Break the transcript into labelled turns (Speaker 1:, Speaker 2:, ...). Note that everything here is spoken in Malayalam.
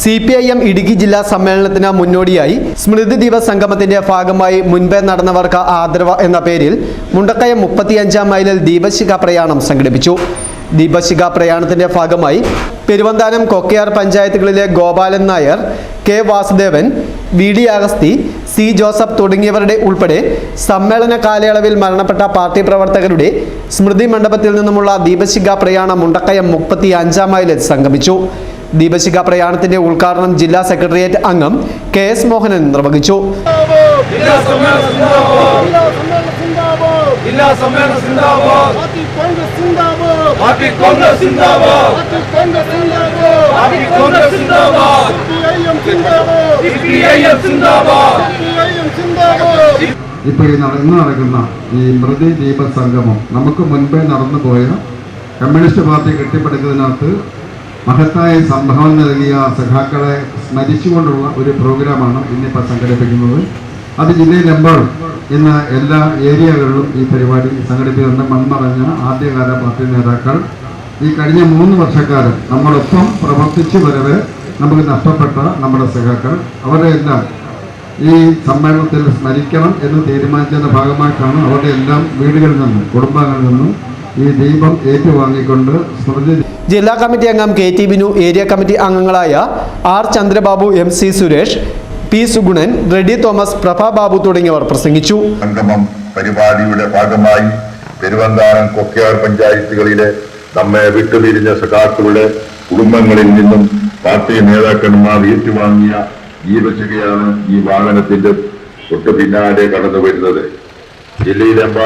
Speaker 1: C P I M Idukki ജില്ലാ സമ്മേളനത്തിന് മുന്നോടിയായി സ്മൃതി ദിവസ് സംഗമത്തിന്റെ ഭാഗമായി മുൻപേ നടന്നവർക്ക് ആദരവ് എന്ന പേരിൽ മുണ്ടക്കയം മുപ്പത്തിയഞ്ചാം മൈലിൽ ദീപശിഖ പ്രയാണം സംഘടിപ്പിച്ചു. ദീപശിഖ പ്രയാണത്തിന്റെ ഭാഗമായി പെരുവന്താനം കൊക്കയാർ പഞ്ചായത്തുകളിലെ Gopalan Nair K Vasudevan V D Agasthi C Joseph തുടങ്ങിയവരുടെ ഉൾപ്പെടെ സമ്മേളന കാലയളവിൽ മരണപ്പെട്ട പാർട്ടി പ്രവർത്തകരുടെ സ്മൃതി മണ്ഡപത്തിൽ നിന്നുമുള്ള ദീപശിഖ പ്രയാണം മുണ്ടക്കയം മുപ്പത്തി അഞ്ചാം മൈലിൽ സംഗമിച്ചു. ദീപശിഖ പ്രയാണത്തിന്റെ ഉദ്ഘാടനം ജില്ലാ സെക്രട്ടേറിയറ്റ് അംഗം കെ എസ് മോഹനൻ നിർവഹിച്ചു.
Speaker 2: ഇപ്പോൾ ഇന്ന് നടക്കുന്ന ഈ മൃതി ദീപ സംഗമം നമുക്ക് മുൻപേ നടന്നു പോയ കമ്മ്യൂണിസ്റ്റ് പാർട്ടി കെട്ടിപ്പടുക്കുന്നതിനകത്ത് മഹത്തായ സംഭാവന നൽകിയ സഖാക്കളെ സ്മരിച്ചുകൊണ്ടുള്ള ഒരു പ്രോഗ്രാമാണ് ഇന്നിപ്പോൾ സംഘടിപ്പിക്കുന്നത്. അത് ജില്ലയിലെമ്പാടും ഇന്ന് എല്ലാ ഏരിയകളിലും ഈ പരിപാടി സംഘടിപ്പിക്കുന്നുണ്ട്. മൺമറഞ്ഞ ആദ്യകാല പാർട്ടി നേതാക്കൾ. ഈ കഴിഞ്ഞ മൂന്ന് വർഷക്കാലം നമ്മളൊപ്പം പ്രവർത്തിച്ചു വരവെ നമുക്ക് നഷ്ടപ്പെട്ട നമ്മുടെ സഖാക്കൾ. അവരെ എല്ലാം ഈ സമ്മേളനത്തിൽ സ്മരിക്കണം എന്ന് തീരുമാനിച്ചതിന്റെ ഭാഗമായിട്ടാണ് അവരുടെ എല്ലാം വീടുകളിൽ നിന്നും കുടുംബങ്ങളിൽ നിന്നും ഈ ദീപം ഏറ്റുവാങ്ങിക്കൊണ്ട് സ്മൃതി
Speaker 1: ജില്ലാ കമ്മിറ്റി അംഗം K T Binu area committee അംഗങ്ങളായ R Chandrababu M C Suresh P Suganan ready Thomas Prabha Babu തുടങ്ങിയവർ പ്രസംഗിച്ചു.
Speaker 3: സംഗമം പരിപാടിയുടെ ഭാഗമായി പെരുവന്താനം കൊക്കയാർ പഞ്ചായത്തുകളിലെ നമ്മെ വിട്ടുപിരിഞ്ഞ സഖാക്കളുടെ കുടുംബങ്ങളിൽ നിന്നും പാർട്ടി നേതാക്കന്മാർ ഏറ്റുവാങ്ങിയ ജീവശികയാണ് ഈ വാഹനത്തിന്റെ തൊട്ടു പിന്നാലെ കടന്നു വരുന്നത് ജില്ലയിലെമ്പാ